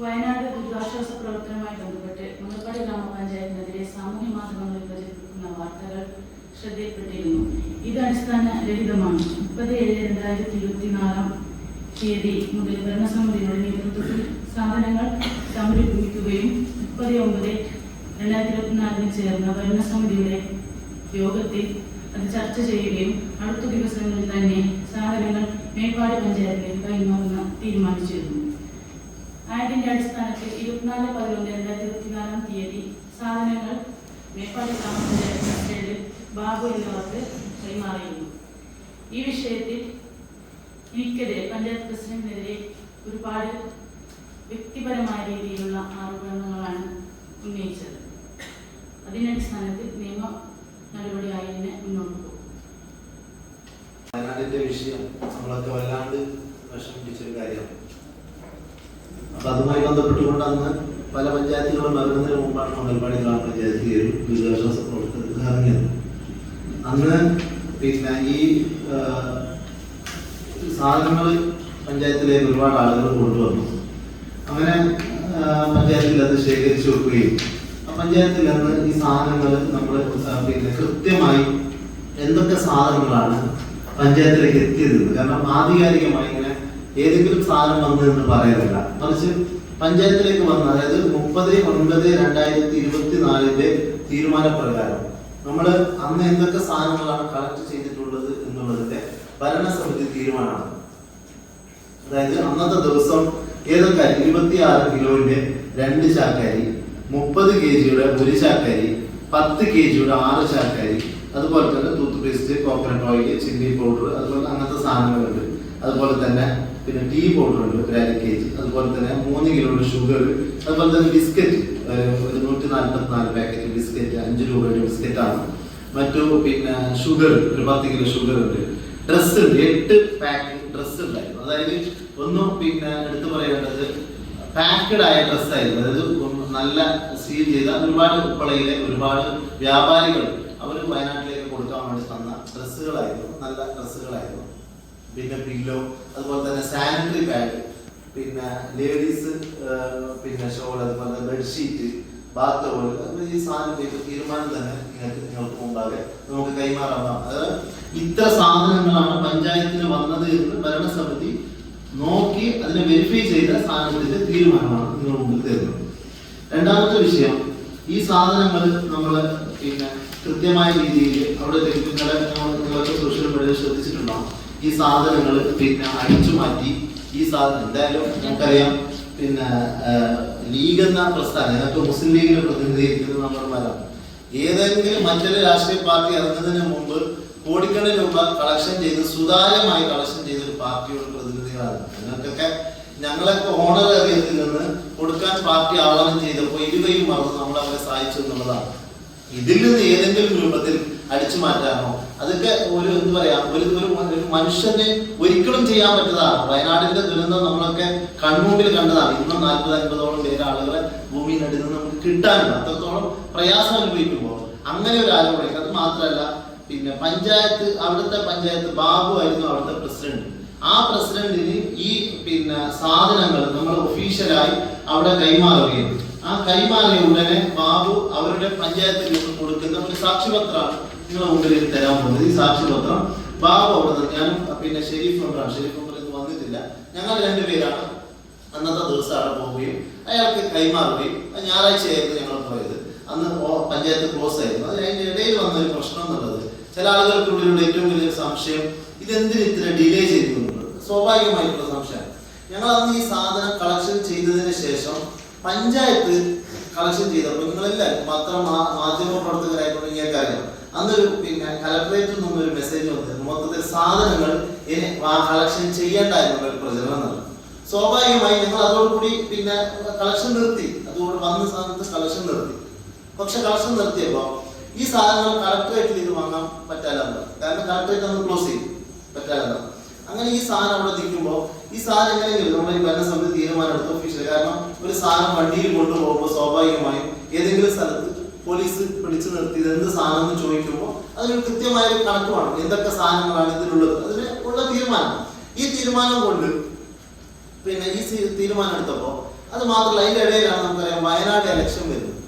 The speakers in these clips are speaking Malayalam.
വയനാട് ദുരിതാശ്വാസ പ്രവർത്തനവുമായി ബന്ധപ്പെട്ട് മുനപ്പാടി ഗ്രാമപഞ്ചായത്തിനെതിരെ സാമൂഹ്യ മാധ്യമങ്ങളിൽ പ്രചരിപ്പിക്കുന്ന വാർത്തകൾ ശ്രദ്ധയിൽപ്പെട്ടിരുന്നു. ഇത് അടിസ്ഥാന രഹിതമാണ്. മുപ്പത് ഏഴ് രണ്ടായിരത്തി ഇരുപത്തിനാലാം തീയതി മുതൽ ഭരണസമിതിയുടെ നേതൃത്വത്തിൽ സാധനങ്ങൾ സംരംഭിക്കുകയും മുപ്പത് ഒമ്പത് രണ്ടായിരത്തി ഇരുപത്തിനാലിന് ചേർന്ന ഭരണസമിതിയുടെ യോഗത്തിൽ അത് ചർച്ച ചെയ്യുകയും അടുത്ത ദിവസങ്ങളിൽ തന്നെ സാധനങ്ങൾ മേപ്പാടി പഞ്ചായത്തിലേക്ക് കൈമാറുന്ന തീരുമാനിച്ചിരുന്നു. ആയതിന്റെ അടിസ്ഥാനത്തിൽ ഇരുപത്തിനാല് പതിനൊന്ന് രണ്ടായിരത്തി ഇരുപത്തിനാലാം തീയതി സാധനങ്ങൾ മേപ്പാടി ഗ്രാമപഞ്ചായത്ത് ബാബു എന്നിവർക്ക് കൈമാറിയിരുന്നു. ഈ വിഷയത്തിൽ എനിക്കെതിരെ പഞ്ചായത്ത് പ്രസിഡന്റിനെതിരെ ഒരുപാട് വ്യക്തിപരമായ രീതിയിലുള്ള ആരോപണങ്ങളാണ് ഉന്നയിച്ചത്. അതിനടിസ്ഥാനത്തിൽ നിയമ നടപടിയായി തന്നെ മുന്നോട്ട് പോകും. വയനാടിന്റെ വിഷയം നമ്മളൊക്കെ വല്ലാണ്ട് വിഷമിപ്പിച്ചൊരു കാര്യമാണ്. അപ്പൊ അതുമായി ബന്ധപ്പെട്ടുകൊണ്ട് അന്ന് പല പഞ്ചായത്തുകളും വരുന്നതിന് മുമ്പാണ് മംഗൽപാടി ഗ്രാമപഞ്ചായത്തിൽ ഒരു ദുരിതാശ്വാസ പ്രവർത്തനത്തിൽ ഇറങ്ങിയത്. അന്ന് പിന്നെ ഈ സാധനങ്ങൾ പഞ്ചായത്തിലേക്ക് ഒരുപാട് ആളുകൾ കൊണ്ടുവന്നു. അങ്ങനെ പഞ്ചായത്തിൽ അത് ശേഖരിച്ചു വെക്കുകയും പഞ്ചായത്തിൽ നിന്ന് ഈ സാധനങ്ങൾ നമ്മൾ പിന്നെ കൃത്യമായി എന്തൊക്കെ സാധനങ്ങളാണ് പഞ്ചായത്തിലേക്ക് എത്തിയത് കാരണം ആധികാരികമായി ഇങ്ങനെ ഏതെങ്കിലും സാധനം വന്നു എന്ന് പറയുന്നില്ല മറിച്ച് പഞ്ചായത്തിലേക്ക് വന്ന. അതായത് മുപ്പത് ഒൻപത് രണ്ടായിരത്തി ഇരുപത്തിനാലിന്റെ തീരുമാനപ്രകാരം നമ്മൾ അന്ന് എന്തൊക്കെ സാധനങ്ങളാണ് കളക്ട് ചെയ്തിട്ടുള്ളത് എന്നുള്ളതിന്റെ ഭരണസമിതി തീരുമാനമാണ്. അതായത് അന്നത്തെ ദിവസം ഏതൊക്കെ ഇരുപത്തി ആറ് കിലോയുടെ രണ്ട് ചാക്കരി മുപ്പത് കെ ജിയുടെ ഒരു ചാക്കരി പത്ത് കെ ജിയുടെ ആറ് ചാക്കരി അതുപോലെ തന്നെ toothpaste coconut oil chilli powder അതുപോലെ അങ്ങനത്തെ സാധനങ്ങളുണ്ട്. അതുപോലെ തന്നെ പിന്നെ ടീ പൗഡർ ഉണ്ട് ഒരു അര കെ ജി അതുപോലെ തന്നെ മൂന്ന് കിലോയുടെ ഷുഗർ അതുപോലെ തന്നെ ബിസ്ക്കറ്റ് ഒരു നൂറ്റി നാൽപ്പത്തി നാല് പാക്കറ്റ് ബിസ്ക്കറ്റ് അഞ്ച് രൂപയുടെ ബിസ്ക്കറ്റാണ് മറ്റു പിന്നെ ഷുഗർ ഒരു പത്ത് കിലോ ഷുഗർ ഉണ്ട്. ഡ്രസ്സ് ഉണ്ട് എട്ട് പാക്ക് ഡ്രസ്സ് ഉണ്ടായിരുന്നു. അതായത് ഒന്നും പിന്നെ എടുത്തു പറയേണ്ടത് പാക്കഡ് ആയ ഡ്രസ്സ് ആയിരുന്നു. അതായത് നല്ല സീൽ ചെയ്ത ഒരുപാട് പള്ളിയിലെ ഒരുപാട് വ്യാപാരികൾ അവർ വയനാട്ടിലേക്ക് കൊടുക്കാൻ വേണ്ടി തന്ന ഡ്രസ്സുകളായിരുന്നു നല്ല ഡ്രസ്സുകളായിരുന്നു പിന്നെ പില്ലോ അതുപോലെ തന്നെ സാനിറ്ററി പാഡ് പിന്നെ ലേഡീസ് പിന്നെ ഷോൾ അതുപോലെ ബെഡ്ഷീറ്റ് ബാത്ത് ടവൽ ഈ സാധനം ചെയ്ത തീരുമാനം തന്നെ നിങ്ങൾക്ക് നിങ്ങൾക്ക് മുമ്പാകെ നമുക്ക് കൈമാറാം അത് ഇത്ര സാധനങ്ങളാണ് പഞ്ചായത്തിന് വന്നത് എന്ന് ഭരണസമിതി നോക്കി അതിനെ വെരിഫൈ ചെയ്ത സാധനത്തിന്റെ തീരുമാനമാണ് നിങ്ങൾ മുമ്പിൽ തരുന്നത്. രണ്ടാമത്തെ വിഷയം ഈ സാധനങ്ങൾ നമ്മൾ പിന്നെ കൃത്യമായ രീതിയിൽ അവിടെ നിങ്ങളെ നിങ്ങളൊക്കെ സോഷ്യൽ മീഡിയയിൽ ശ്രദ്ധിച്ചിട്ടുണ്ടാവും ഈ സാധനങ്ങൾ പിന്നെ അടിച്ചു മാറ്റി ഈ സാധനം എന്തായാലും നമുക്കറിയാം. പിന്നെ ലീഗ് എന്ന പ്രസ്ഥാനം അതിനകത്ത് മുസ്ലിം ലീഗിനെ പ്രതിനിധീകരിക്കുന്നത് നമ്മൾമാരാണ് ഏതെങ്കിലും മറ്റൊരു രാഷ്ട്രീയ പാർട്ടി ഇറങ്ങുന്നതിന് മുമ്പ് കോടിക്കണക്കിന് രൂപ കളക്ഷൻ ചെയ്ത് സുതാര്യമായി കളക്ഷൻ ചെയ്ത ഒരു പാർട്ടിയുടെ പ്രതിനിധികളാണ്. നിങ്ങൾക്കൊക്കെ ഞങ്ങളൊക്കെ ഓണർ ഏറിയത്തിൽ നിന്ന് കൊടുക്കാൻ പാർട്ടി ആളനം ചെയ്തപ്പോൾ ഇരുവയും മറന്ന് നമ്മൾ അവരെ സഹായിച്ചു എന്നുള്ളതാണ്. ഇതിൽ നിന്ന് ഏതെങ്കിലും രൂപത്തിൽ അടിച്ചു മാറ്റാനോ അതൊക്കെ ഒരു എന്താ പറയാ ഒരു ഒരു മനുഷ്യന് ഒരിക്കലും ചെയ്യാൻ പറ്റുന്നതാണ് വയനാടിന്റെ ദുരന്തം നമ്മളൊക്കെ കൺമുമ്പിൽ കണ്ടതാണ്. ഇന്നും നാൽപ്പത് അൻപതോളം പേര് ആളുകളെ ഭൂമി നിന്ന് നമുക്ക് കിട്ടാനുണ്ട്. അത്രത്തോളം പ്രയാസം അനുഭവിക്കുമ്പോൾ അങ്ങനെ ഒരു ആരോപണം അത് മാത്രമല്ല പിന്നെ പഞ്ചായത്ത് അവിടുത്തെ പഞ്ചായത്ത് ബാബു ആയിരുന്നു അവിടുത്തെ പ്രസിഡന്റ്. ആ പ്രസിഡന്റിന് ഈ പിന്നെ സാധനങ്ങൾ നമ്മൾ ഒഫീഷ്യലായി അവിടെ കൈമാറുകയും ആ കൈമാറിയ ഉടനെ ബാബു അവരുടെ പഞ്ചായത്തിൽ കൊടുക്കുന്ന ഒരു സാക്ഷ്യപത്രമാണ് നിങ്ങളുടെ മുമ്പിൽ തരാൻ പോകുന്നത്. ഈ സാക്ഷ്യപത്രം ബാബു ഞാനും പിന്നെ ഷെരീഫ് മെമ്പറാണ് ഷെരീഫ് മെമ്പർ ഇന്ന് വന്നിട്ടില്ല. ഞങ്ങൾ രണ്ടുപേരാണ് അന്നത്തെ ദിവസം അവിടെ പോവുകയും അയാൾക്ക് കൈമാറുകയും ഞായറാഴ്ചയായിരുന്നു ഞങ്ങൾ പോയത്. അന്ന് പഞ്ചായത്ത് ക്ലോസ് ആയിരുന്നു. അത് അതിന്റെ ഇടയിൽ വന്ന ഒരു പ്രശ്നം എന്നുള്ളത് ചില ആളുകൾക്കുള്ളിലുള്ള ഏറ്റവും വലിയ സംശയം ഇതെന്തിന് ഇത്ര ഡിലേ ചെയ്തു സ്വാഭാവികമായിട്ടുള്ള സംശയം ഞങ്ങൾ അന്ന് ഈ സാധനം കളക്ഷൻ ചെയ്തതിന് ശേഷം പഞ്ചായത്ത് കളക്ഷൻ ചെയ്തപ്പോൾ നിങ്ങളെല്ലാവരും പത്ര മാധ്യമ പ്രവർത്തകരായിക്കൊണ്ട് അറിയാം അന്നൊരു പിന്നെ കലക്ടറേറ്റിൽ നിന്നും ഒരു മെസ്സേജ് വന്നിരുന്നു. മൊത്തത്തിൽ സാധനങ്ങൾ ഇനി കളക്ഷൻ ചെയ്യേണ്ട എന്നുള്ള ഒരു പ്രചരണം നടന്നു. സ്വാഭാവികമായി ഞങ്ങൾ അതോടുകൂടി പിന്നെ കളക്ഷൻ നിർത്തി. അതുകൊണ്ട് വന്ന സാധനത്ത് കളക്ഷൻ നിർത്തി. പക്ഷെ കളക്ഷൻ നിർത്തിയപ്പോൾ ഈ സാധനങ്ങൾ കളക്ടറേറ്റിൽ ഇത് വാങ്ങാൻ പറ്റാതെ കാരണം കളക്ടറേറ്റ് നമ്മൾ ക്ലോസ് ചെയ്തു. പറ്റാതെ അങ്ങനെ ഈ സാധനം അവിടെ നിൽക്കുമ്പോൾ ഈ സാധനം എങ്ങനെയെങ്കിലും നമ്മൾ ഈ ഭരണസമിതി തീരുമാനം എടുത്തു ഒഫീഷ്യൽ കാരണം ഒരു സാധനം വണ്ടിയിൽ കൊണ്ടുപോകുമ്പോൾ സ്വാഭാവികമായും ഏതെങ്കിലും സ്ഥലത്ത് പോലീസ് പിടിച്ചു നിർത്തി ഇത് എന്ത് സാധനം എന്ന് ചോദിക്കുമ്പോൾ അതിനൊരു കൃത്യമായ ഒരു കണക്ക് വേണം എന്തൊക്കെ സാധനങ്ങളാണ് ഇതിലുള്ളത്? അതിന് ഉള്ള തീരുമാനം. ഈ തീരുമാനം കൊണ്ട് പിന്നെ ഈ തീരുമാനം എടുത്തപ്പോൾ അത് മാത്രമല്ല അതിന്റെ ഇടയിലാണ് നമുക്കറിയാം വയനാട് ഇലക്ഷൻ വരുന്നത്.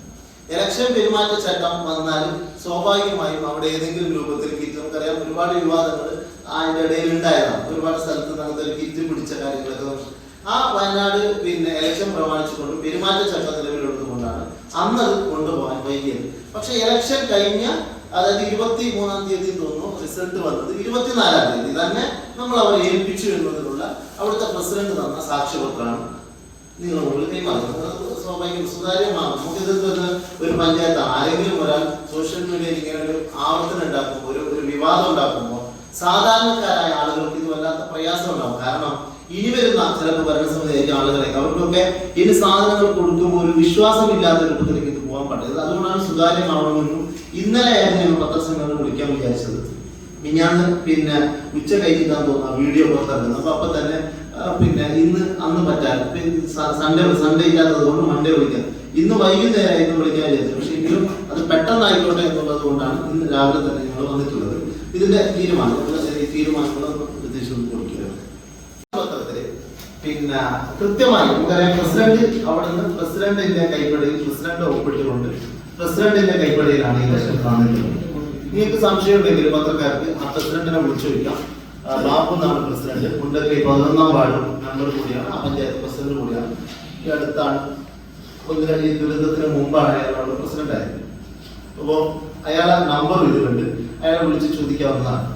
ഇലക്ഷൻ പെരുമാറ്റച്ചട്ടം വന്നാൽ സ്വാഭാവികമായും അവിടെ ഏതെങ്കിലും രൂപത്തിൽ കിറ്റ് നമുക്കറിയാം ഒരുപാട് വിവാദങ്ങൾ അതിന്റെ ഇടയിൽ ഉണ്ടായതാണ്. ഒരുപാട് സ്ഥലത്ത് നമുക്ക് ഒരു കിറ്റ് പിടിച്ച കാര്യങ്ങളൊക്കെ ആ വയനാട് പിന്നെ ഇലക്ഷൻ പ്രമാണിച്ചുകൊണ്ട് പെരുമാറ്റച്ചട്ടം നിലവിലുള്ളതുകൊണ്ടാണ് അന്ന് അത് കൊണ്ടുപോകാൻ വൈകിയത് പക്ഷെ ഇലക്ഷൻ കഴിഞ്ഞ അതായത് ഇരുപത്തി മൂന്നാം തീയതി തോന്നുന്നു റിസൾട്ട് വന്നത്. ഇരുപത്തിനാലാം തീയതി. തന്നെ നമ്മൾ അവരെ ഏൽപ്പിച്ചു എന്നതിനുള്ള അവിടുത്തെ പ്രസിഡന്റ് തന്ന സാക്ഷ്യപത്രമാണ്. നിങ്ങൾ മുകളിൽ കൈമാറുന്നത്. സ്വാഭാവികം സുതാര്യമാണ് നമുക്കിത് തന്നെ ഒരു പഞ്ചായത്ത് ആരെങ്കിലും ഒരാൾ സോഷ്യൽ മീഡിയയിൽ ഇങ്ങനെ ഒരു ആവർത്തനം ഉണ്ടാക്കുമ്പോൾ ഒരു ഒരു വിവാദം ഉണ്ടാക്കുമ്പോൾ സാധാരണക്കാരായ ആളുകൾക്ക് ഇത് വല്ലാത്ത പ്രയാസം ഉണ്ടാവും കാരണം ഇനി വരുന്ന ചിലപ്പോൾ ഭരണസമിതിയായിരിക്കും ആളുകളെ അവർക്കൊക്കെ ഇനി സാധനങ്ങൾ കൊടുക്കുമ്പോൾ ഒരു വിശ്വാസമില്ലാത്ത രൂപത്തിലേക്ക് ഇത് പോകാൻ പറ്റില്ല അതുകൊണ്ടാണ് സുതാര്യമാവണമെന്നും ഇന്നലെ ആയിരുന്നു ഞങ്ങൾ പത്രസമ്മേളനം വിളിക്കാൻ വിചാരിച്ചത്. മിഞ്ഞാന്ന് പിന്നെ ഉച്ച കഴിഞ്ഞിട്ടാൻ തോന്നുന്നു വീഡിയോ പുറത്തിറങ്ങുന്നത്. അപ്പൊ അപ്പൊ തന്നെ പിന്നെ ഇന്ന് അന്ന് പറ്റാൻ. സൺഡേ സൺഡേ ഇല്ലാത്തത് കൊണ്ട് മൺഡേ വിളിക്കാം. ഇന്ന് വൈകുന്നേരമായിരുന്നു വിളിക്കാൻ വിചാരിച്ചത്. പക്ഷെ എങ്കിലും അത് പെട്ടെന്നായിക്കോട്ടെ എന്നുള്ളത് കൊണ്ടാണ് ഇന്ന് രാവിലെ തന്നെ ഞങ്ങൾ വന്നിട്ടുള്ളത്. ഇതിന്റെ തീരുമാനം ഈ തീരുമാനങ്ങൾ നിർദ്ദേശം കൊടുക്കുകയാണ്. പിന്നെ കൃത്യമായി നമുക്കറിയാം പ്രസിഡന്റ് അവിടെ നിന്ന് പ്രസിഡന്റിന്റെ കൈപ്പടിയിൽ പ്രസിഡന്റ് ഒപ്പിട്ടുകൊണ്ട് പ്രസിഡന്റിന്റെ കൈപ്പടിയിലാണ് ഈ ലക്ഷം കാണുന്നത് നിങ്ങൾക്ക് സംശയം ഉണ്ടെങ്കിൽ പത്രക്കാർക്ക് ആ പ്രസിഡന്റിനെ വിളിച്ചു വയ്ക്കാം ബാബു എന്നാണ് പ്രസിഡന്റ്. മുണ്ടക്കൈ പതിനൊന്നാം വാർഡ് മെമ്പർ കൂടിയാണ് ആ പഞ്ചായത്ത് പ്രസിഡന്റ് കൂടിയാണ്. ഈ അടുത്താണ് ഈ ദുരന്തത്തിന് മുമ്പാണ് അയാളുടെ പ്രസിഡന്റ് ആയത് അപ്പോൾ അയാളെ നമ്പർ ഇതിലുണ്ട് അയാളെ വിളിച്ച് ചോദിക്കാവുന്നതാണ്.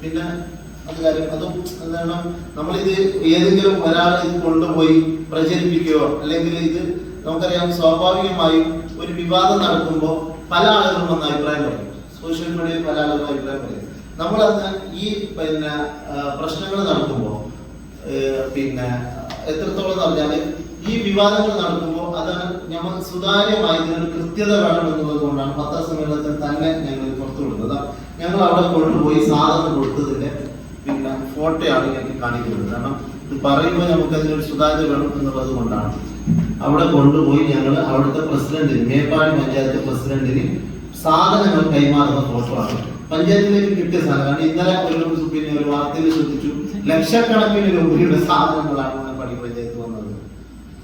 പിന്നെ അത് കാര്യം അതും എന്താണ് നമ്മളിത് ഏതെങ്കിലും ഒരാൾ ഇത് കൊണ്ടുപോയി പ്രചരിപ്പിക്കുകയോ അല്ലെങ്കിൽ ഇത് നമുക്കറിയാം സ്വാഭാവികമായും ഒരു വിവാദം നടക്കുമ്പോൾ പല ആളുകളും വന്ന് അഭിപ്രായം പറയും. സോഷ്യൽ മീഡിയയിൽ പല ആളുകളും അഭിപ്രായം പറയും. നമ്മളന്ന് ഈ പിന്നെ പ്രശ്നങ്ങൾ നടക്കുമ്പോൾ പിന്നെ എത്രത്തോളം പറഞ്ഞാൽ ഈ വിവാദങ്ങൾ നടക്കുമ്പോൾ അതാണ് ഞമ്മൾ സുതാര്യമായി കൃത്യത വേണം എന്നുള്ളത് കൊണ്ടാണ് പത്രസമ്മേളനത്തിൽ തന്നെ ഞങ്ങൾ ഞങ്ങൾ അവിടെ കൊണ്ടുപോയി സാധനം കൊടുത്തതിന്റെ പിന്നെ ഫോട്ടോയാണ് ഞങ്ങൾക്ക് കാണിക്കുന്നത്. കാരണം ഇത് പറയുമ്പോൾ നമുക്ക് അതിനൊരു സുതാര്യത വേണം എന്നുള്ളത് കൊണ്ടാണ്. അവിടെ കൊണ്ടുപോയി ഞങ്ങൾ അവിടുത്തെ പ്രസിഡന്റിന് മേപ്പാടി പഞ്ചായത്ത് പ്രസിഡന്റിന് സാധനങ്ങൾ കൈമാറുന്ന ഫോട്ടോ ആണ്. പഞ്ചായത്തിലേക്ക് കിട്ടിയ സാധനം. കാരണം ഇന്നലെ പിന്നെ ഒരു വാർത്തയിൽ ശ്രദ്ധിച്ചു ലക്ഷക്കണക്കിന് രൂപയുടെ സാധനങ്ങളാണ് മേപ്പാടി പഞ്ചായത്ത് വന്നത്.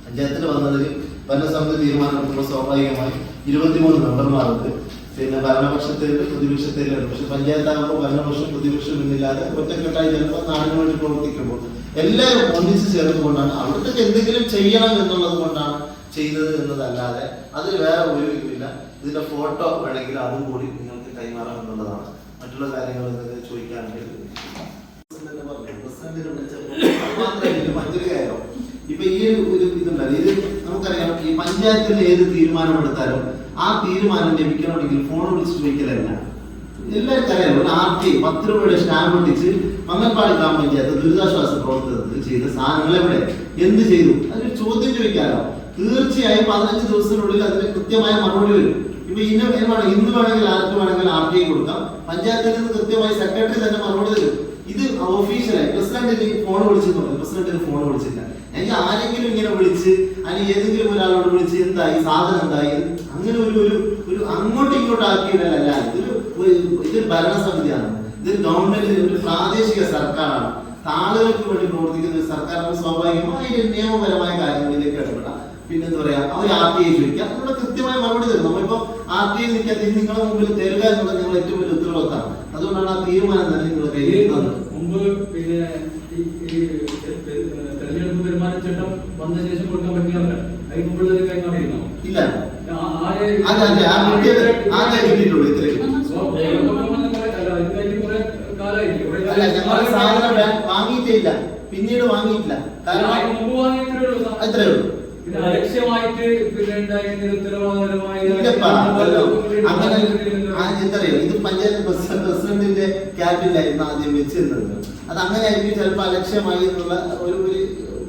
പഞ്ചായത്തിൽ വന്നതിൽ ഭരണസമിതി തീരുമാനമെടുക്കുമ്പോൾ സ്വാഭാവികമായി ഇരുപത്തിമൂന്ന് മെമ്പർമാർക്ക് പിന്നെ ഭരണപക്ഷത്തിൽ പ്രതിപക്ഷത്തിലുണ്ട് പക്ഷെ പഞ്ചായത്താകുമ്പോൾ ഭരണപക്ഷം പ്രതിപക്ഷം എന്നില്ലാതെ ഒറ്റക്കെട്ടായി ചിലപ്പോൾ നാടിന് വേണ്ടി പ്രവർത്തിക്കുമ്പോൾ എല്ലാവരും ഒന്നിച്ച് ചേർന്നുകൊണ്ടാണ് അവിടുത്തെ എന്തെങ്കിലും ചെയ്യണം എന്നുള്ളത് കൊണ്ടാണ് ചെയ്തത് എന്നതല്ലാതെ അതിൽ വേറെ ഇതുമില്ല ഇതിന്റെ ഫോട്ടോ വേണമെങ്കിൽ അതും കൂടി നിങ്ങൾക്ക് കൈമാറാം എന്നുള്ളതാണ്. മറ്റുള്ള കാര്യങ്ങൾ നിങ്ങൾക്ക് ചോദിക്കാണെങ്കിൽ മറ്റൊരു കാര്യം ഇപ്പൊ ഈ ഒരു ഇതുണ്ടല്ലോ ഇത് നമുക്കറിയാം ഈ പഞ്ചായത്തിൽ ഏത് തീരുമാനമെടുത്താലും ആ തീരുമാനം ലഭിക്കണമെങ്കിൽ ഫോൺ വിളിച്ച് ചോദിക്കലല്ല. എല്ലാവർക്കും അറിയാലോ ഒരു ആർ ടി പത്ത് സ്റ്റാമ്പ് ഒട്ടിച്ച് മങ്ങൽപ്പാടി ഗ്രാമപഞ്ചായത്ത് ദുരിതാശ്വാസ പ്രവർത്തനത്തിൽ ചെയ്ത സാധനങ്ങൾ എവിടെ എന്ത് ചെയ്തു? അതിന് ചോദ്യം ചോദിക്കാലോ. തീർച്ചയായും പതിനഞ്ച് ദിവസത്തിനുള്ളിൽ അതിന് കൃത്യമായ മറുപടി വരും. ഇപ്പൊ ഇന്ന് വേണം ഇന്ന് വേണമെങ്കിൽ ആർക്ക് വേണമെങ്കിൽ ആർ ടി കൊടുക്കാം. പഞ്ചായത്തിൽ നിന്ന് കൃത്യമായി സെക്രട്ടറി തന്നെ മറുപടി തരും. ഇത് ഒഫീഷ്യലായി എനിക്ക് ഫോൺ വിളിച്ചെന്ന് പറഞ്ഞു. പ്രസിഡന്റിന് ഫോൺ വിളിച്ചില്ല. എനിക്ക് ആരെങ്കിലും ഇങ്ങനെ വിളിച്ച് അല്ലെങ്കിൽ ഏതെങ്കിലും ഒരാളോട് വിളിച്ച് എന്തായി സാധനം എന്തായി അങ്ങനെ ഒരു ഒരു ഒരു അങ്ങോട്ടും ഇങ്ങോട്ടും ആക്കിയിടലല്ല. ഇതൊരു ഇതൊരു ഭരണസമിതിയാണ്. ഇതൊരു ഗവൺമെന്റ് ഒരു പ്രാദേശിക സർക്കാരാണ്. ആളുകൾക്ക് വേണ്ടി പ്രവർത്തിക്കുന്ന ഒരു സർക്കാരാണ് സ്വാഭാവികമായി അതിന്റെ നിയമപരമായ കാര്യങ്ങളിലേക്ക് ഇടപെടാം. പിന്നെ എന്താ പറയാ അവർ ആർ ടി ഐ ചോദിക്കാം അതിനുള്ള കൃത്യമായ മറുപടി തരും. നമ്മളിപ്പോ ആർ ടി ഐ നിൽക്കാതെ നിങ്ങളുടെ മുമ്പിൽ തരുക എന്നുള്ളത് ഞങ്ങൾ ഏറ്റവും വലിയ ഉത്തരവാദിത്തമാണ്. അതുകൊണ്ടാണ് ആ തീരുമാനം തന്നെ നിങ്ങൾ തന്നത് മുമ്പ് പിന്നെ ഈ ഈ തെരഞ്ഞെടുപ്പ് പെരുമാറ്റച്ചട്ടം വന്ന ശേഷം കൊടുക്കാൻ പറ്റിയവരാ അതിന് മുമ്പുള്ളത് കൈമാറിയിരുന്നോ ഇല്ല. പിന്നീട് വാങ്ങിയിട്ടില്ല. അത്രേ ഉള്ളൂ. പിന്നെ അലക്ഷ്യമായിട്ട് പിന്നെ ഉണ്ടായ നിരുത്തരവാദപരമായ എന്തറിയോ? ഇത് പഞ്ചായത്ത് പ്രസിഡന്റ് പ്രസിഡന്റിന്റെ ക്യാബിനിലായിരുന്നു ആദ്യം വെച്ചിരുന്നത്. അത് അങ്ങനെ ആയിരിക്കും ചിലപ്പോൾ അലക്ഷ്യമായി എന്നുള്ള ഒരു ഒരു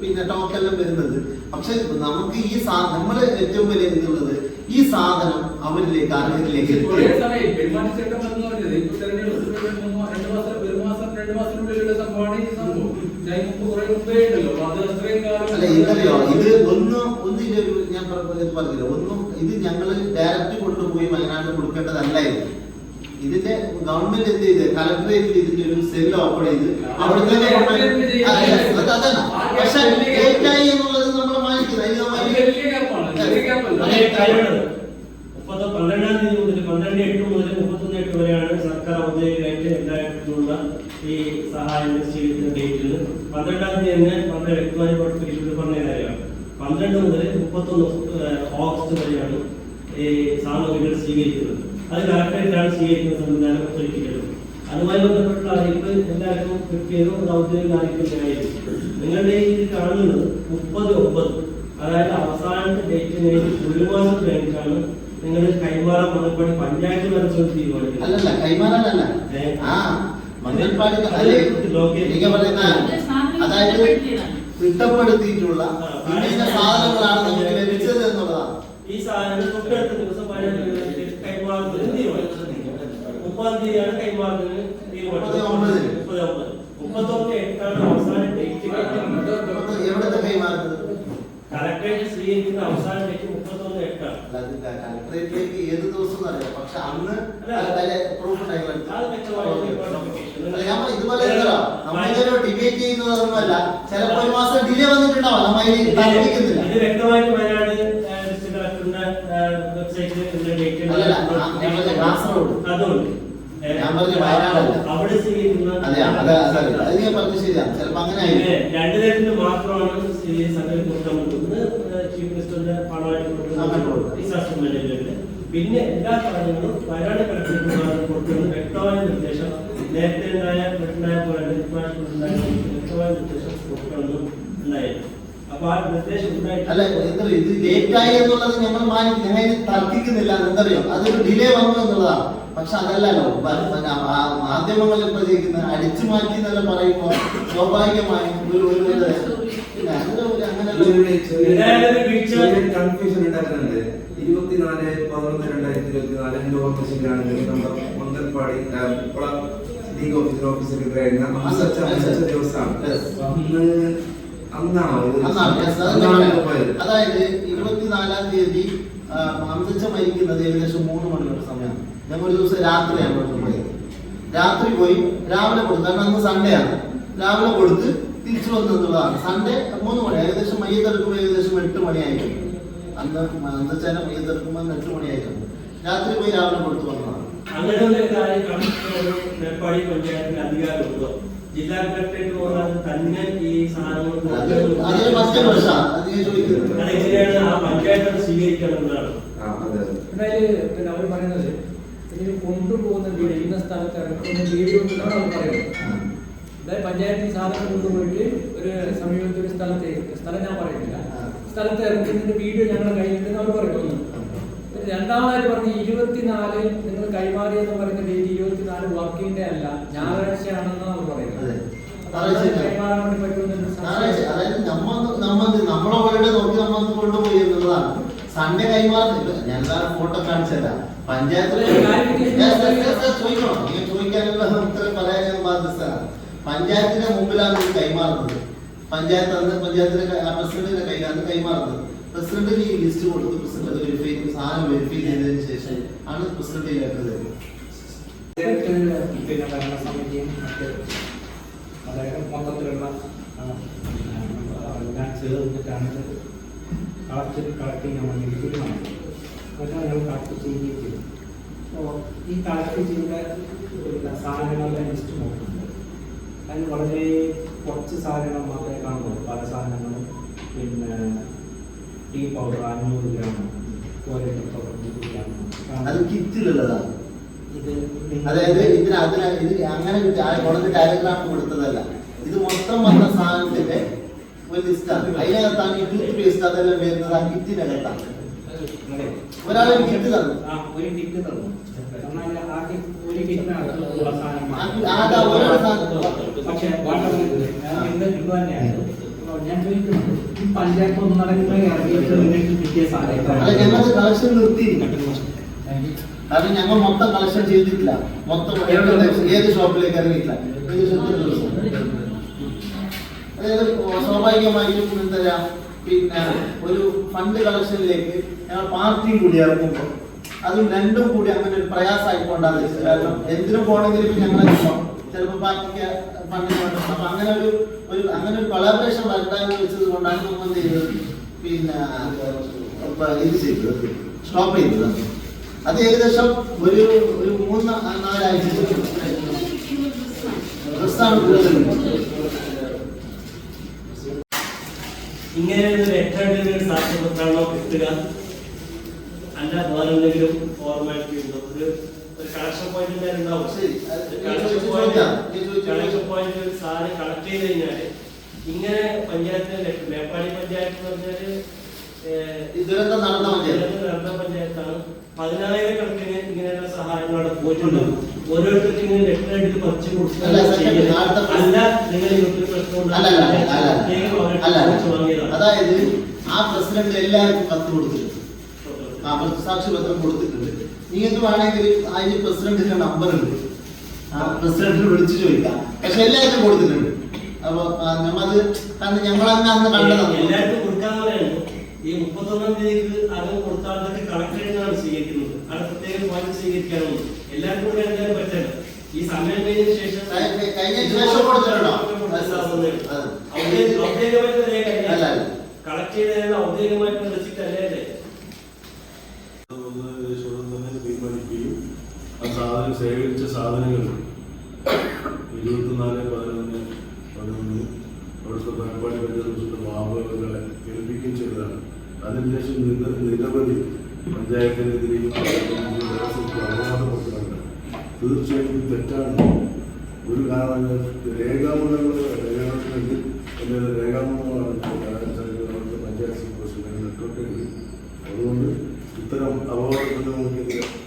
പിന്നെ ടോക്കെല്ലാം വരുന്നത്. പക്ഷെ നമുക്ക് ഈ സാ നമ്മൾ ഏറ്റവും വലിയ എന്നുള്ളത് ഈ സാധനം അവരിലേക്ക് കുറേ എത്തി പെരുമാറ്റച്ചട്ടം എന്ന് പറഞ്ഞത് ഇപ്പൊ തെരഞ്ഞെടുപ്പ് രണ്ട് മാസം രണ്ട് മാസത്തിനുള്ളിലുള്ള സംഭവമാണ് ഈ സംഭവം. അല്ല ഇതറിയോ? ഇത് ഒന്നും ഒന്നിന്റെ ഒരു ഞാൻ പറഞ്ഞ- പറഞ്ഞില്ല. ഒന്നും ഇത് ഞങ്ങൾ ഡയറക്റ്റ് കൊണ്ടുപോയി വയനാട് കൊടുക്കേണ്ടതല്ലായിരുന്നു. ഇതിന്റെ ഗവൺമെന്റ് എന്ത് ചെയ്ത്? കലക്ടറേറ്റ് ഇതിന്റെ ഒരു സെൽ ഓപ്പൺ ചെയ്ത് അവിടുത്തെ പക്ഷെ ലേറ്റായി എന്നുള്ളത് നമ്മൾ മാനിക്കുന്നത് അതിന് നമ്മൾ വലിയ ഗ്യാപ്പാണ് ചെറിയ ഗ്യാപ്പല്ല അതേ കാര്യമാണ്. മുപ്പത് പന്ത്രണ്ടാം തീയതി മുതൽ പന്ത്രണ്ട് എട്ട് മുതൽ മുപ്പത്തൊന്ന് എട്ട് വരെയാണ് സർക്കാർ ഔദ്യോഗികമായിട്ട് എല്ലായിടത്തുമുള്ള ഈ സഹായം സ്വീകരിക്കുന്ന ഡേറ്റിൽ പന്ത്രണ്ടാം തീയതി തന്നെ വളരെ വ്യക്തമായി പഠിപ്പിക്കുന്നത് പറഞ്ഞ കാര്യമാണ്. പന്ത്രണ്ട് മുതൽ മുപ്പത്തൊന്ന് ഓഗസ്റ്റ് വരെയാണ് ഈ സാമഗ്രികൾ സ്വീകരിക്കുന്നത്. അത് കറക്റ്റായിട്ടാണ് സ്വീകരിക്കുന്ന സംവിധാനം ഒരുക്കിയിട്ടുള്ളത് അതുമായി ബന്ധപ്പെട്ട അറിയിപ്പ് എല്ലാവർക്കും കിട്ടിയതും അത് ഔദ്യോഗിക അറിയിപ്പില്ലായിരുന്നു നിങ്ങളുടെ ഈ ഇത് കാണുന്നത് മുപ്പത് ഒമ്പത് അതായത് അവസാനത്തെ ഡേറ്റിന് ഒരു മാസം കഴിഞ്ഞിട്ടാണ് നിങ്ങൾ കൈമാറാൻ മണൽപ്പാടി പഞ്ചായത്ത് ഭരണസമിതി തീരുമാനിക്കുന്നത്. പറയുന്ന അതായത് തിട്ടപ്പെടുത്തിയിട്ടുള്ള വിവിധ സാധനങ്ങളാണ് നമുക്ക് ലഭിച്ചത് എന്നുള്ളതാണ്. ഈ സാധനം തൊട്ടടുത്ത ദിവസം തീരുമാനിച്ചത് മുപ്പതാം തീയതിയാണ് മുപ്പത്തൊന്ന് എട്ടാണ് അവസാന ഡേറ്റ് എവിടുത്തെ കൈമാറുന്നത്? കലക്ടറേറ്റ് സ്വീകരിക്കുന്ന അവസാന കലക്ടറേറ്റിലേക്ക് ഏത് ദിവസം അറിയാം പക്ഷെ അന്ന് പ്രൂഫ് ഇതുപോലെ നമ്മളിതൊരു ഡിബേറ്റ് ചെയ്യുന്നതൊന്നുമല്ല. ചിലപ്പോ ഒരു മാസം ഡിലേ വന്നിട്ടുണ്ടാവും. നമ്മ അതിൽ തർക്കിക്കുന്നില്ല ഇത് വ്യക്തമായിട്ട് വയനാട് ഡിസ്ട്രിക്ട് കളക്ടറിന്റെ വെബ്സൈറ്റിൽ അതുകൊണ്ട് ഞാൻ പറഞ്ഞ വയനാടല്ല. അവിടെ സ്വീകരിക്കുന്ന അതെ അത് അതല്ല അത് ഞാൻ പറഞ്ഞത് ശരിയാണ് ചിലപ്പോ അങ്ങനെ പിന്നെ രണ്ട് തരത്തിൽ മാത്രമാണ് ചീഫ് മിനിസ്റ്ററിന്റെ പണമായിട്ട് എല്ലാ കാര്യങ്ങളും വയനാട് കളക്ടറേറ്റ് കൊടുക്കുന്ന വ്യക്തമായ നിർദ്ദേശം. നേരത്തെ ഉണ്ടായ ഉണ്ടായ പോലെ വ്യക്തമായ നിർദ്ദേശം കൊടുക്കണമെന്നും ഉണ്ടായിരുന്നു. അല്ല എന്താ ഇത് ലേറ്റായി എന്നുള്ളത് ഞങ്ങൾ ഞങ്ങൾ തർക്കിക്കുന്നില്ല. എന്തറിയോ അതൊരു ഡിലേ വന്നു എന്നുള്ളതാണ്. പക്ഷെ അതല്ലല്ലോ മാധ്യമങ്ങളിൽ പ്രചരിക്കുന്ന അടിച്ചു മാറ്റി എന്നല്ല പറയുമ്പോൾ സ്വാഭാവികമായും ഒരു കൺഫ്യൂഷൻ ഉണ്ടാക്കുന്നുണ്ട്. ഇരുപത്തിനാല് പതിനൊന്ന് രണ്ടായിരത്തി ഇരുപത്തിനാല് എന്റെ ഓഫീസിലാണ് നമ്മുടെ കുളം ലീഗ് ഓഫീസർ ഓഫീസർ ആയിരുന്ന ദിവസമാണ്. അന്ന് അതായത് ഇരുപത്തിനാലാം തീയതി അമിതച്ച മരിക്കുന്നത് ഏകദേശം മൂന്ന് മണിയുടെ സമയമാണ്. ഞങ്ങൾ ഒരു ദിവസം രാത്രി അങ്ങോട്ട് പോയത് രാത്രി പോയി രാവിലെ കൊടുത്തു. കാരണം അന്ന് സൺഡേ ആണ്. രാവിലെ കൊടുത്ത് തിരിച്ചു വന്നു എന്നുള്ളതാണ്. സൺഡേ മൂന്ന് മണി ഏകദേശം മയ്യത്തെടുക്കുമ്പോൾ ഏകദേശം എട്ട് മണിയായിട്ടുണ്ട് അന്ന് അന്തച്ചാനെ മയ്യത്തെടുക്കുമ്പോൾ എട്ട് മണിയായിരുന്നു രാത്രി പോയി രാവിലെ കൊടുത്തു വന്നതാണ്. ജില്ലാ കളക്ടറേറ്റ് പോകാതെ തന്നെ ഈ സാധനങ്ങൾ അതെങ്ങനെയാണ് ആ പഞ്ചായത്ത് സ്വീകരിക്കണം എന്നാണ്? ആ അതെ അതെ. പിന്നെ അവർ പറയുന്നത് ഇതിന് കൊണ്ടുപോകുന്ന വീട് ഇന്ന സ്ഥലത്ത് ഇറക്കുന്ന വീട് എന്നാണ് അവർ പറയുന്നത്. അതായത് പഞ്ചായത്തിൽ സാധനം കൊണ്ടുപോയിട്ട് ഒരു സമീപത്തെ ഒരു സ്ഥലത്തേക്ക് സ്ഥലം ഞാൻ പറയുന്നില്ല. സ്ഥലത്ത് ഇറക്കുന്നതിന്റെ വീഡിയോ ഞങ്ങളുടെ കയ്യിലുണ്ടെന്ന് അവർ പറയുന്നു. പിന്നെ രണ്ടാമതായിട്ട് പറഞ്ഞ ഇരുപത്തിനാല് നിങ്ങൾ കൈമാറിയെന്ന് പറയുന്ന ഡേറ്റ് ഇരുപത്തിനാല് വർക്കിംഗ് ഡേ അല്ല ഞായറാഴ്ചയാണെന്ന് അവർ പറയുന്നത്. കൈമാറാൻ വേണ്ടി നമ്മളെ നോക്കി നമ്മൾ കൊണ്ടുപോയി എന്നുള്ളതാണ്. സൺഡേ കൈമാറുന്നില്ല. ഞാൻ ഫോട്ടോ കാണിച്ചല്ല yes, ചോദിക്കണം. നിങ്ങൾ ചോദിക്കാനുള്ള ഉത്തരം പറയാൻ ഞാൻ ബാധ്യസ്ഥനാണ്. പഞ്ചായത്തിന്റെ മുമ്പിലാണ് ഇത് കൈമാറുന്നത്. പഞ്ചായത്ത് അന്ന് പഞ്ചായത്തിന്റെ പ്രസിഡന്റിന്റെ കയ്യിലാണ് കൈമാറുന്നത്. പ്രസിഡന്റിന് ഈ ലിസ്റ്റ് കൊടുത്ത്. പ്രസിഡന്റ് വെരിഫൈ സാധനം വെരിഫൈ ചെയ്തതിന് ശേഷം ആണ് പ്രസിഡന്റ് ലെറ്റർ തരുന്നത്. പിന്നെ ഭരണസമിതിയും മറ്റ് അതായത് മൊത്തത്തിലുള്ള എല്ലാം ചേർന്നിട്ടാണ് കളക്ട് കളക്ട് ചെയ്യാൻ വേണ്ടി തീരുമാനിച്ചത് അതൊക്കെ കാട്ടി ചെയ്യുകയും ചെയ്തു അപ്പോൾ ഈ കളക്ട് ചെയ്ത സാധനങ്ങളുടെ ലിസ്റ്റ് നോക്കുന്നുണ്ട്. അതിന് വളരെ കുറച്ച് സാധനങ്ങൾ മാത്രമേ കാണുന്നുള്ളൂ. പല സാധനങ്ങളും പിന്നെ ടീ പൗഡർ അഞ്ഞൂറ് ഗ്രാം ടോയ്ലറ്റ് പൗഡർ നൂറ് ഗ്രാം. അത് കിറ്റിലുള്ളതാണ് ഇത് അതായത് ഇതിന് അതിന് ഇത് അങ്ങനെ കൊടുത്ത ഡയഗ്രാം കൊടുത്തതല്ല. ഇത് മൊത്തം വന്ന സാധനത്തിന്റെ ഒരു ലിസ്റ്റാണ്. അതിനകത്താണ് ഈ ടൂത്ത് പേസ്റ്റ് അതെല്ലാം വരുന്നത് ആ കിറ്റിനകത്താണ്. ഒരാൾ ഒരു കിറ്റ് തന്നു. ആ, ഒരു കിറ്റ് തന്നു. എന്നാൽ ആ ഒരു. പക്ഷേ തന്നെയാണ് ഞാൻ ചോദിക്കുന്നത് ഈ പഞ്ചായത്ത് ഒന്നടങ്കം ഇറങ്ങിയിട്ട് നിങ്ങൾക്ക് കിട്ടിയ സാധനം കളക്ഷൻ കാരണം ഞങ്ങൾ മൊത്തം കളക്ഷൻ ചെയ്തിട്ടില്ല. മൊത്തം ഏത് ഷോപ്പിലേക്ക് ഇറങ്ങിയിട്ടില്ല. അതായത് സ്വാഭാവികമായിട്ടും എന്താ പിന്നെ ഒരു ഫണ്ട് കളക്ഷനിലേക്ക് ഞങ്ങൾ പാർട്ടിയും കൂടി ഇറങ്ങുമ്പോൾ അതും രണ്ടും കൂടി അങ്ങനെ ഒരു പ്രയാസമായിക്കൊണ്ടാണ് കാരണം എന്തിനും പോകണമെങ്കിലും ഇപ്പം ഞങ്ങളെ ചിലപ്പോൾ പാർട്ടിക്ക് ഫണ്ടിന് വേണ്ടി അപ്പൊ അങ്ങനെ ഒരു ഒരു അങ്ങനെ ഒരു കൊളാബറേഷൻ വരണ്ടാന്ന് വെച്ചത് കൊണ്ടാണ് നമ്മൾ എന്ത് ചെയ്തത്? പിന്നെ ഇത് ചെയ്തത്. സ്റ്റോപ്പ് ചെയ്തത്. അത് ഏകദേശം ഒരു ഒരു മൂന്ന് നാലാഴ്ച ഇങ്ങനെ ഒരു എട്ടാണ്ട് ഒരു സാക്ഷ്യപത്രമാണോ കിട്ടുക അല്ല വേറെന്തെങ്കിലും ഫോർമാലിറ്റി ഉണ്ടോ? ഒരു കളക്ഷൻ പോയിന്റ് എന്തായാലും ഉണ്ടാവും. കളക്ഷൻ പോയിന്റ് കളക്ഷൻ പോയിന്റ് ഒരു സാധനം കളക്ട് ചെയ്ത് കഴിഞ്ഞാൽ ഇങ്ങനെ മേപ്പാടി പഞ്ചായത്ത് എന്ന് പറഞ്ഞാൽ ദുരന്തം നടന്ന നടന്ന പഞ്ചായത്താണ്. പതിനായിരക്കണക്കിന് ഇങ്ങനെയുള്ള പോയിട്ടുണ്ട്. ഓരോരുത്തർക്കും ഇങ്ങനെ ലെറ്റർ അടിച്ച് പറിച്ചു അല്ല, നിങ്ങൾ അതായത് ആ പ്രസിഡന്റ് എല്ലാവർക്കും കത്ത് കൊടുത്തിട്ടുണ്ട്. ആ സാക്ഷി പത്രം കൊടുത്തിട്ടുണ്ട്. നിങ്ങൾക്ക് വേണമെങ്കിൽ അതിന് പ്രസിഡന്റിന്റെ നമ്പർ ഉണ്ട്. ആ പ്രസിഡന്റിനെ വിളിച്ചു ചോദിക്കാം. പക്ഷെ എല്ലാവർക്കും കൊടുത്തിട്ടുണ്ട്. അപ്പൊ ആ, നമ്മത് കാരണം ഞങ്ങൾ അന്ന് അന്ന് കണ്ടതാണ്. എല്ലാവർക്കും പറയുന്നത് ഈ മുപ്പത്തൊന്നാം തീയതിക്ക് അകം കൊടുത്താളൊക്കെ കളക്ടറേറ്റിനാണ് സ്വീകരിക്കുന്നത്. അവിടെ പ്രത്യേകം പോയിന്റ് സ്വീകരിക്കാനുണ്ട് എല്ലാവർക്കും കൂടെ എന്തായാലും പറ്റില്ല ഈ സമയം കഴിഞ്ഞ- ശേഷം? അത്. ഔദ്യോഗികമായിട്ടുള്ള. കളക്ട് ചെയ്ത ഔദ്യോഗികമായിട്ടുള്ള റെസിപ്റ്റ് അല്ലേ? സാധനം ശേഖരിച്ച സാധനങ്ങൾ. ഇരുപത്തിനാല് പതിനൊന്ന് പതിനൊന്ന്. അവിടുത്തെ മേപ്പാടി പഞ്ചായത്ത് മാവുകളെ ഏൽപ്പിക്കുകയും ചെയ്തതാണ്. അതിനുശേഷം നിര- നിരവധി പഞ്ചായത്തിനെതിരെയും അവകാശപ്പെടുന്നുണ്ട് തീർച്ചയായും തെറ്റാണ്. ഒരു കാരണം രേഖാമൂലങ്ങൾ രേഖാമൂലത്തിൽ എന്റെ രേഖാമൂലമാണ് പഞ്ചായത്ത് നെറ്റ്വർക്കുകൾ അതുകൊണ്ട് ഇത്തരം അപകടങ്ങൾ ശക്തമായ